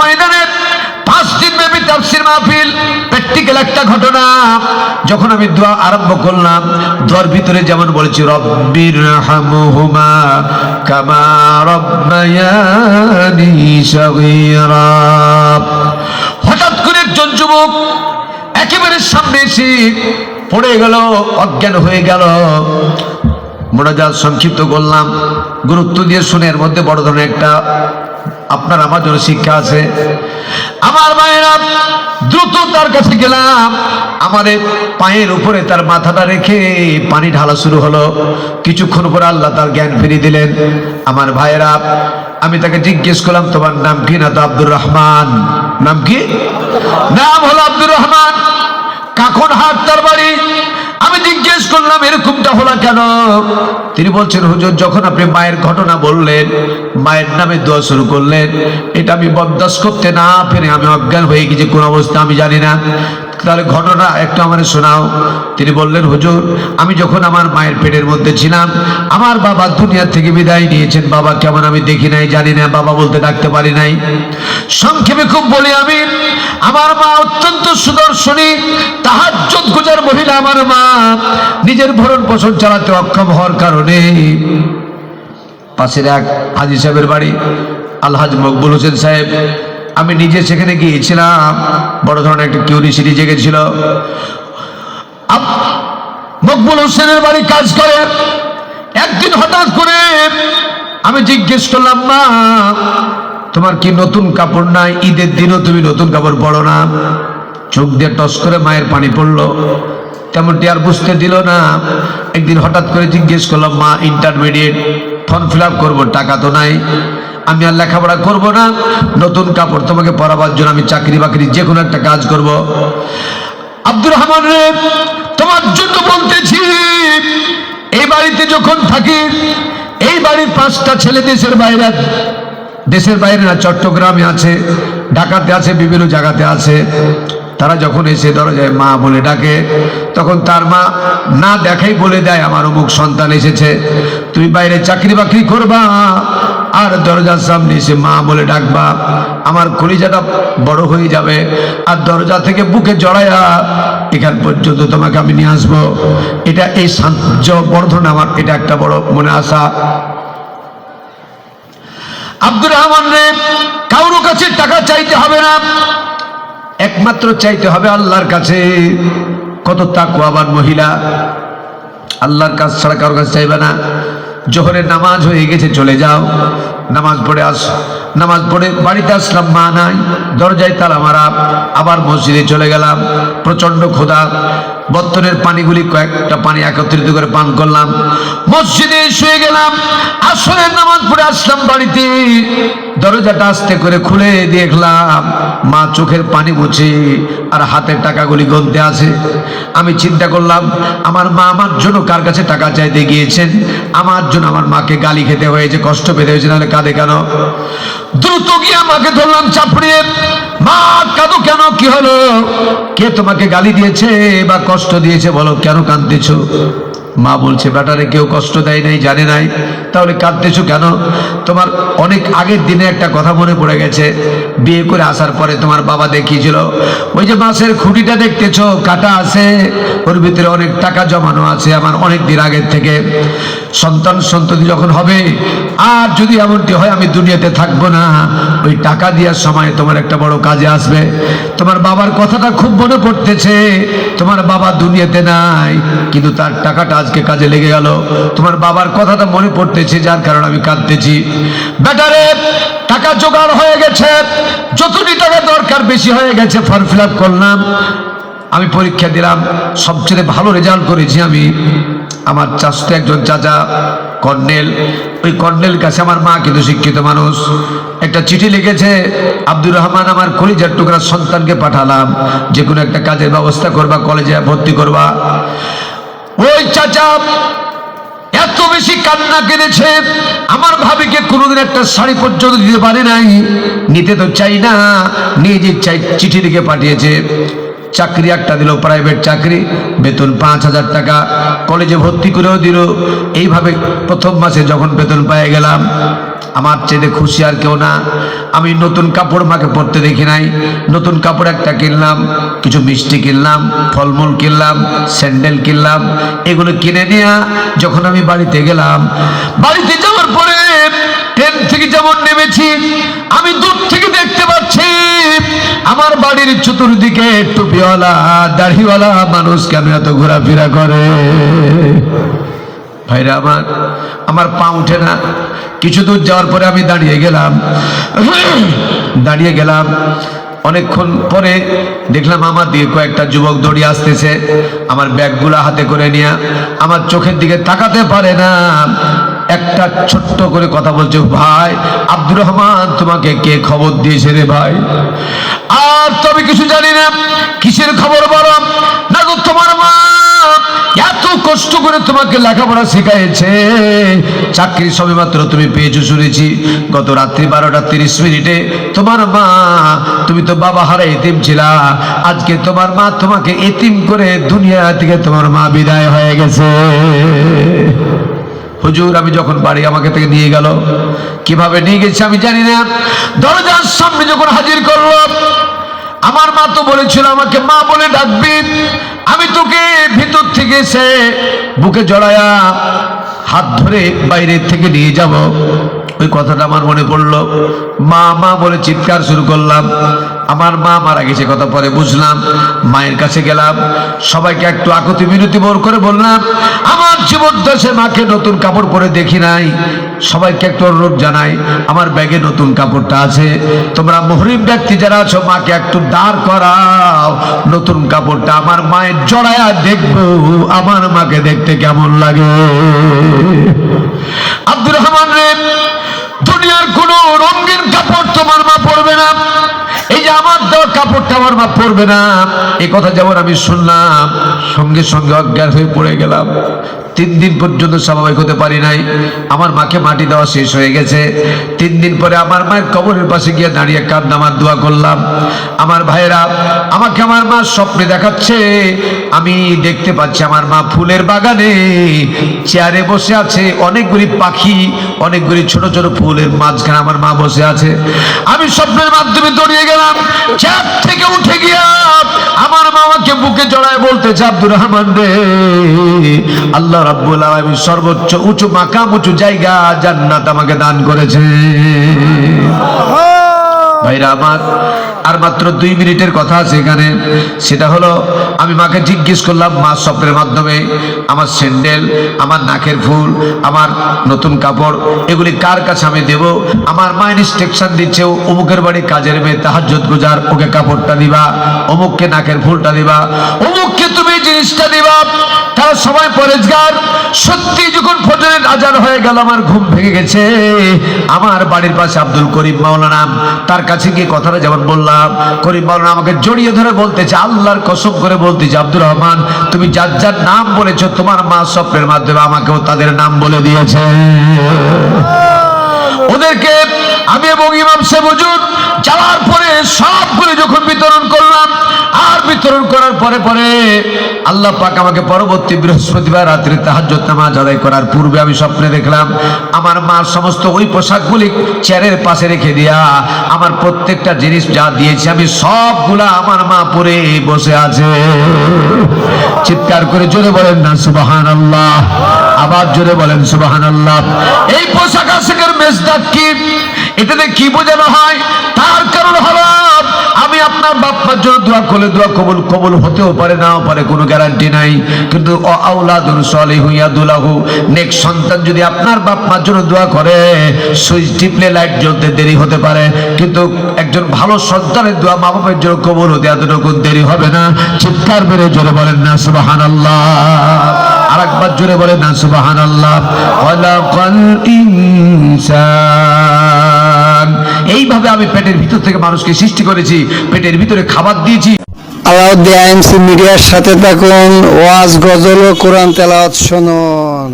ময়দানে পাঁচ দিন ব্যাপী তাফসির মাহফিল, প্র্যাকটিক্যাল একটা ঘটনা। যখন আমি দোয়া আরম্ভ করলাম, দোয়ার ভিতরে যেমন বলেছি, রব্বির কামা রব্বায়ানি হঠাৎ করে একজন যুবক একেবারে সামনে এসে পড়ে গেল, অজ্ঞান হয়ে গেল। মোনাজাত সংক্ষিপ্ত করলাম। গুরুত্ব দিয়ে শুনে এর মধ্যে বড় ধরনের একটা আপনার আমার জন্য শিক্ষা আছে। আমার মায়েরা দ্রুত তার কাছে গেলাম। আমার পায়ের উপরে তার মাথাটা রেখে পানি ঢালা শুরু হলো। কিছুক্ষণ পর আল্লাহ তার জ্ঞান ফিরিয়ে দিলেন। আমার ভাইয়েরা, আমি তাকে জিজ্ঞেস করলাম, তোমার নাম কি? না, তো আব্দুর রহমান। নাম কি? নাম হলো আব্দুর রহমান। কাখন হাট তার বাড়ি। আমি জিজ্ঞেস করলাম, এরকমটা হলো কেন? তিনি বলছেন, হুজুর, যখন আপনি মায়ের ঘটনা বললেন, মায়ের নামে দোয়া শুরু করলেন, এটা আমি বরদাস্ত করতে না পেরে আমি অজ্ঞান হয়ে গেছি। কোন অবস্থা আমি জানি না। তাহলে ঘটনা একটু আমার শোনাও। তিনি বললেন, হুজুর, আমি যখন আমার মায়ের পেটের মধ্যে ছিলাম, আমার বাবা দুনিয়া থেকে বিদায় নিয়েছেন। বাবা কেমন আমি দেখি নাই, জানি না, বাবা বলতে ডাকতে পারি নাই। সংক্ষেপে খুব বলি আমি, আমার মা অত্যন্ত সুদর্শনী তাহার গুজার মহিলা আমার মা। নিজের ভরণ পোষণ চালাতে অক্ষম হওয়ার কারণে পাশের এক হাজি সাহেবের বাড়ি আলহাজ মকবুল হোসেন সাহেব আমি নিজে সেখানে গিয়েছিলাম। বড় ধরনের একটা কিউরিসিটি জেগেছিল। আপ- মকবুল হোসেনের বাড়ি কাজ করে। একদিন হঠাৎ করে আমি জিজ্ঞেস করলাম, মা, তোমার কি নতুন কাপড় নাই? ঈদের দিনও তুমি নতুন কাপড় পরো না? চোখ দিয়ে টস করে মায়ের পানি পড়ল। তেমনটি আর বুঝতে দিল না। একদিন হঠাৎ করে জিজ্ঞেস করলাম, মা ইন্টারমিডিয়েট ফর্ম ফিল আপ করব, টাকা তো নাই। আমি আর লেখাপড়া করব না। নতুন কাপড় তোমাকে পরাবার জন্য আমি চাকরি বাকরি যে কোনো একটা কাজ করব। আব্দুর রহমান রে, তোমার জন্য বলতেছি, এই বাড়িতে যখন থাকি, এই বাড়ির পাঁচটা ছেলে দেশের বাইরে দেশের বাইরে না, চট্টগ্রামে আছে, ঢাকাতে আছে, বিভিন্ন জায়গাতে আছে। তারা যখন এসে দরজায় মা বলে ডাকে, তখন তার মা না দেখাই বলে দেয়, আমার অমুক সন্তান এসেছে। তুমি বাইরে চাকরি বাকরি করবা আর দরজার সামনে এসে মা বলে ডাকবা আমার কলিজাটা বড় হয়ে যাবে। আর দরজা থেকে বুকে জড়াইয়া এখান পর্যন্ত তোমাকে আমি নিয়ে আসব। এটা এই সাহায্য বর্ধন আমার, এটা একটা বড় মনে আশা। আব্দুর রহমান রে, কারোর কাছে টাকা চাইতে হবে না। একমাত্র চাইতে হবে আল্লাহর কাছে। কত তাকুয়াবান মহিলা। আল্লাহর কাছ ছাড়া কারোর কাছে চাইবে না। জোহরের নামাজ হয়ে গেছে, চলে যাও। নামাজ পড়ে আস, নামাজ পড়ে বাড়িতে আসলাম, মা নাই, দরজায় তালা মারা, আবার মসজিদে চলে গেলাম। প্রচণ্ড ক্ষুধা, বত্তরের পানিগুলি কয়েকটা পানি একত্রিত করে পান করলাম। মসজিদে শুয়ে গেলাম, আসরের নামাজ পড়ে আসলাম বাড়িতে। দরজাটা আস্তে করে খুলে দেখলাম, মা চোখের পানি মুছে আর হাতের টাকাগুলি গনতে আছে। আমি চিন্তা করলাম, আমার মা আমার জন্য কার কাছে টাকা চাইতে গিয়েছেন? আমার জন্য আমার মাকে গালি খেতে হয়েছে, কষ্ট পেতে হয়েছে, নাহলে কাঁদে কেন? দ্রুত গিয়ে আমাকে ধরলাম চাপড়িয়ে মা, কাঁদো কেন? কি হলো? কে তোমাকে গালি দিয়েছে বা কষ্ট দিয়েছে বলো? কেন কাঁদতেছো? মা বলছে বেটারে কেউ কষ্ট দেয় নাই, জানে নাই। তাহলে কাঁদতেছো কেন? তোমার অনেক আগের দিনে একটা কথা মনে পড়ে গেছে। বিয়ে করে আসার পরে তোমার বাবা দেখিয়েছিল, ওই যে মাছের খুঁটিটা দেখতেছো, কাটা আছে। ওর ভিতরে অনেক টাকা জমানো আছে আমার অনেক দিন আগের থেকে। সন্তান সন্ততি যখন হবে, আর যদি এমনটি হয়, আমি দুনিয়াতে থাকব না। ওই টাকা দেওয়ার সময় তোমার একটা বড় কাজে আসবে। তোমার বাবার কথাটা খুব মনে পড়তেছে, তোমার বাবা দুনিয়াতে নাই, কিন্তু তার টাকাটা আজকে কাজে লেগে গেল। তোমার বাবার কথাটা মনে পড়তেছে, যার কারণে আমি কাঁদতেছি। বেটারে টাকা জোগাড় হয়ে গেছে। যতটি টাকা দরকার বেশি হয়ে গেছে ফর্ম ফিল করলাম। আমি পরীক্ষা দিলাম। সবচেয়ে ভালো রেজাল্ট করেছি আমি। আমার চাষতে একজন চাচা, কর্নেল। ওই কর্নেল কাছে আমার মা কিন্তু শিক্ষিত মানুষ। একটা চিঠি লিখেছে, আব্দুর রহমান, আমার কলিজার টুকরা সন্তানকে পাঠালাম। যে কোনো একটা কাজের ব্যবস্থা করবা, কলেজে ভর্তি করবা। ওই চাচা, এত বেশি কান্না কেঁদেছে, আমার ভাবিকে কোনোদিন একটা শাড়ি পর্যন্ত দিতে পারে নাই। নিতে তো চাই না, নিজে চাই চিঠি লিখে পাঠিয়েছে। চাকরি একটা দিল, প্রাইভেট চাকরি, বেতন পাঁচ হাজার টাকা, কলেজে ভর্তি করেও দিল। এইভাবে প্রথম মাসে যখন বেতন পেয়ে গেলাম আমার চেয়ে খুশি আর কেউ না। আমি নতুন কাপড় মাকে পরতে দেখি নাই। নতুন কাপড় একটা কিনলাম, কিছু মিষ্টি কিনলাম, ফলমূল কিনলাম, স্যান্ডেল কিনলাম, এগুলো কিনে নিয়ে যখন আমি বাড়িতে গেলাম, বাড়িতে যাওয়ার পরে ট্রেন থেকে যেমন নেমেছি, আমি দূর থেকে দেখতে পাচ্ছি, আমার বাড়ির চতুর্দিকে টুপিওয়ালা, দাড়িওয়ালা মানুষ কেন এত ঘোরাফেরা করে? ভাইরা আমার আমার পা উঠে না। কিছু দূর যাওয়ার পরে আমি দাঁড়িয়ে গেলাম। দাঁড়িয়ে গেলাম। অনেকক্ষণ পরে দেখলাম আমার দিকে কয়েকটা যুবক দৌড়িয়ে আসতেছে। আমার ব্যাগগুলো হাতে করে নিয়ে আমার চোখের দিকে তাকাতে পারে না। একটা ছোট্ট করে কথা বলছে, ভাই, আব্দুর রহমান, তোমাকে কে খবর দিয়েছে রে ভাই? আর তবে কিছু জানি না। কিসের খবর বলো? না তোমার মা। এত কষ্ট করে তোমাকে লেখাপড়া শেখাইছে। চাকরি সবে মাত্র তুমি পেয়েছ শুনেছি। গত রাত্রি বারোটা তিরিশ মিনিটে তোমার মা, তুমি তো বাবা হারা এতিম ছিলা। আজকে তোমার মা তোমাকে এতিম করে দুনিয়া থেকে তোমার মা বিদায় হয়ে গেছে। হুজুর, আমি যখন বাড়ি আমাকে থেকে নিয়ে গেল, কীভাবে নিয়ে গেছে আমি জানি না। দরজার সামনে যখন হাজির করল, আমার মা তো বলেছিল, আমাকে মা বলে ডাকবি। আমি তোকে এসে বুকে জড়ায়া হাত ধরে বাইরের থেকে নিয়ে যাব। ওই কথাটা আমার মনে পড়ল। মা মা বলে চিৎকার শুরু করলাম। আমার মা মারা গেছে, কথা পরে বুঝলাম, মায়ের কাছে গেলাম, সবাইকে একটু আকতি বিনতি বোর করে বললাম, আমার জীবন দশে মাকে নতুন কাপড় পরে দেখি নাই, সবাইকে একটু অনুরোধ জানাই, আমার ব্যাগে নতুন কাপড়টা আছে, তোমরা মহরিম ব্যক্তি যারা আছো, মাকে একটু দাঁড় করাও, নতুন কাপড়টা আমার মায়ের জড়ায়া দেখব, আমার মাকে দেখতে কেমন লাগে। আব্দুর রহমান রে কাপড়টা আমার মা পরবে না। এ কথা যেমন আমি শুনলাম, সঙ্গে সঙ্গে অজ্ঞান হয়ে পড়ে গেলাম। তিন দিন পর্যন্ত স্বাভাবিক হতে পারি নাই। আমার মাকে মাটি দেওয়া শেষ হয়ে গেছে। তিন দিন পরে আমার মায়ের কবরের পাশে গিয়ে দাঁড়িয়ে কান্নামার দোয়া করলাম। আমার ভাইয়েরা, আমাকে আমার মা স্বপ্নে দেখাচ্ছে। আমি দেখতে পাচ্ছি আমার মা ফুলের বাগানে চেয়ারে বসে আছে। অনেকগুলি পাখি, অনেকগুলি ছোট ছোট ফুলের মাঝখানে আমার মা বসে আছে। আমি স্বপ্নের মাধ্যমে দৌড়িয়ে গেলাম। চেয়ার থেকে উঠে গিয়া বুকে জড়ায় বলতেছে আব্দুর রহমান রে আল্লাহ রাব্বুল আলামিন সর্বোচ্চ উঁচু মাকাম উঁচু জায়গা জান্নাত আমাকে দান করেছে। ভাইরা আমার আর মাত্র দুই মিনিটের কথা আছে এখানে। সেটা হলো, আমি মাকে জিজ্ঞেস করলাম, মা স্বপ্নের মাধ্যমে আমার স্যান্ডেল, আমার নাকের ফুল, আমার নতুন কাপড়, এগুলি কার কাছে আমি দেব? আমার মা ইনস্ট্রাকশন দিচ্ছে, অমুকের বাড়ি কাজের মেয়ে তাহাজ্জত গুজার, ওকে কাপড়টা দিবা, অমুককে নাকের ফুলটা দিবা, অমুককে তুমি জিনিসটা দিবা। তারা সবাই পরেজগার সত্যি যখন ফজরের আজান হয়ে গেল, আমার ঘুম ভেঙে গেছে। আমার বাড়ির পাশে আব্দুল করিম মাওলানা, তার কাছে গিয়ে কথাটা যেমন বললাম, করিম মাওলানা আমাকে জড়িয়ে ধরে বলতেছে, আল্লাহর কসম করে বলতেছে, আব্দুর রহমান, তুমি যার যার নাম বলেছ, তোমার মা স্বপ্নের মাধ্যমে আমাকেও তাদের নাম বলে দিয়েছে। ওদেরকে আমি এবং ইমাম সে বুঝুন যাওয়ার পরে সব সবগুলো যখন বিতরণ করলাম আর বিতরণ করার পরে পরে আল্লাহ পাক আমাকে পরবর্তী বৃহস্পতিবার রাত্রে তাহাজ্জত নামাজ আদায় করার পূর্বে আমি স্বপ্নে দেখলাম, আমার মার সমস্ত ওই পোশাকগুলি চেয়ারের পাশে রেখে দিয়া আমার প্রত্যেকটা জিনিস যা দিয়েছি আমি সবগুলা আমার মা পরে বসে আছে। চিৎকার করে জোরে বলেন না সুবাহান আল্লাহ আবার জোরে বলেন সুবাহান আল্লাহ এই পোশাক আশাকের মেজদাক কি? এটাতে কি বোঝানো হয়? তার কারণ হলো আপনার বাপ্পার জন্য দোয়া করলে দোয়া কবুল কবুল হতেও পারে, নাও পারে, কোনো গ্যারান্টি নাই। কিন্তু নেক্সট সন্তান যদি আপনার বাপ্পার জন্য দোয়া করে, সুইচ টিপলে লাইট জ্বলতে দেরি হতে পারে। কিন্তু একজন ভালো সন্তানের দোয়া মা বাবার জন্য কবুল হতে এতটুকু দেরি হবে না। চিৎকার মেরে জোরে বলেন না, সুবহানাল্লাহ। আরেকবার জোরে বলেন না, সুবহানাল্লাহ। খলাকাল ইনসান এইভাবে আমি পেটের ভিতর থেকে মানুষকে সৃষ্টি করেছি, পেটের ভিতরে খাবার দিয়েছি। আলাউদ্দিন আইএমসি মিডিয়ার সাথে থাকুন, ওয়াজ, গজল ও কোরআন তেলাওয়াত শুনুন।